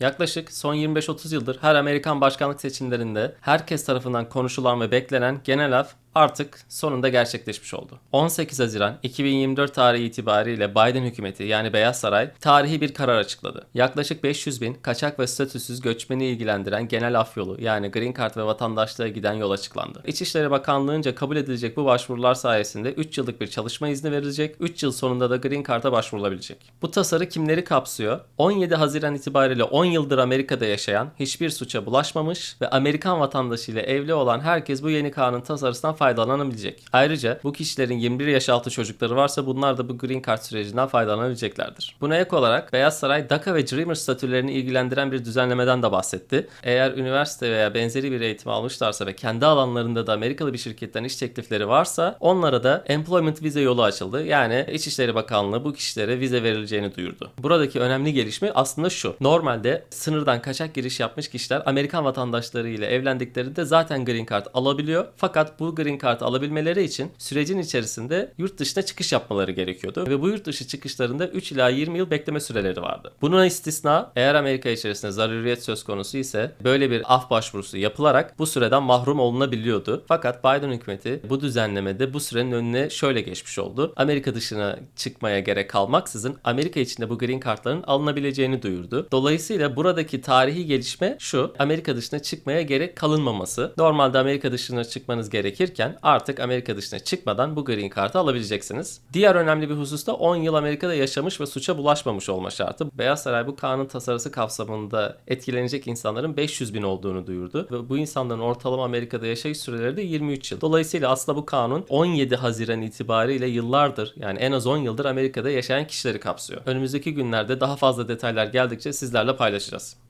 Yaklaşık son 25-30 yıldır her Amerikan başkanlık seçimlerinde herkes tarafından konuşulan ve beklenen genel af artık sonunda gerçekleşmiş oldu. 18 Haziran 2024 tarihi itibariyle Biden hükümeti yani Beyaz Saray tarihi bir karar açıkladı. Yaklaşık 500 bin kaçak ve statüsüz göçmeni ilgilendiren genel af yolu yani Green Card ve vatandaşlığa giden yol açıklandı. İçişleri Bakanlığı'nca kabul edilecek bu başvurular sayesinde 3 yıllık bir çalışma izni verilecek, 3 yıl sonunda da Green Card'a başvurulabilecek. Bu tasarı kimleri kapsıyor? 17 Haziran itibariyle 10 yıldır Amerika'da yaşayan, hiçbir suça bulaşmamış ve Amerikan vatandaşıyla evli olan herkes bu yeni kanun tasarısından faydalanabilecek. Ayrıca bu kişilerin 21 yaş altı çocukları varsa bunlar da bu Green Card sürecinden faydalanabileceklerdir. Buna ek olarak Beyaz Saray DACA ve Dreamer statülerini ilgilendiren bir düzenlemeden de bahsetti. Eğer üniversite veya benzeri bir eğitim almışlarsa ve kendi alanlarında da Amerikalı bir şirketten iş teklifleri varsa onlara da employment vize yolu açıldı. Yani İçişleri Bakanlığı bu kişilere vize verileceğini duyurdu. Buradaki önemli gelişme aslında şu. Normalde sınırdan kaçak giriş yapmış kişiler Amerikan vatandaşları ile evlendiklerinde zaten Green Card alabiliyor. Fakat bu Green Card alabilmeleri için sürecin içerisinde yurt dışına çıkış yapmaları gerekiyordu. Ve bu yurt dışı çıkışlarında 3 ila 20 yıl bekleme süreleri vardı. Buna istisna eğer Amerika içerisinde zaruriyet söz konusu ise böyle bir af başvurusu yapılarak bu süreden mahrum olunabiliyordu. Fakat Biden hükümeti bu düzenlemede bu sürenin önüne şöyle geçmiş oldu. Amerika dışına çıkmaya gerek kalmaksızın Amerika içinde bu green kartların alınabileceğini duyurdu. Dolayısıyla buradaki tarihi gelişme şu. Amerika dışına çıkmaya gerek kalınmaması. Normalde Amerika dışına çıkmanız gerekirken artık Amerika dışına çıkmadan bu green kartı alabileceksiniz. Diğer önemli bir husus da 10 yıl Amerika'da yaşamış ve suça bulaşmamış olma şartı. Beyaz Saray bu kanun tasarısı kapsamında etkilenecek insanların 500 bin olduğunu duyurdu. Ve bu insanların ortalama Amerika'da yaşayış süreleri de 23 yıl. Dolayısıyla aslında bu kanun 17 Haziran itibariyle yıllardır yani en az 10 yıldır Amerika'da yaşayan kişileri kapsıyor. Önümüzdeki günlerde daha fazla detaylar geldikçe sizlerle paylaşacağız.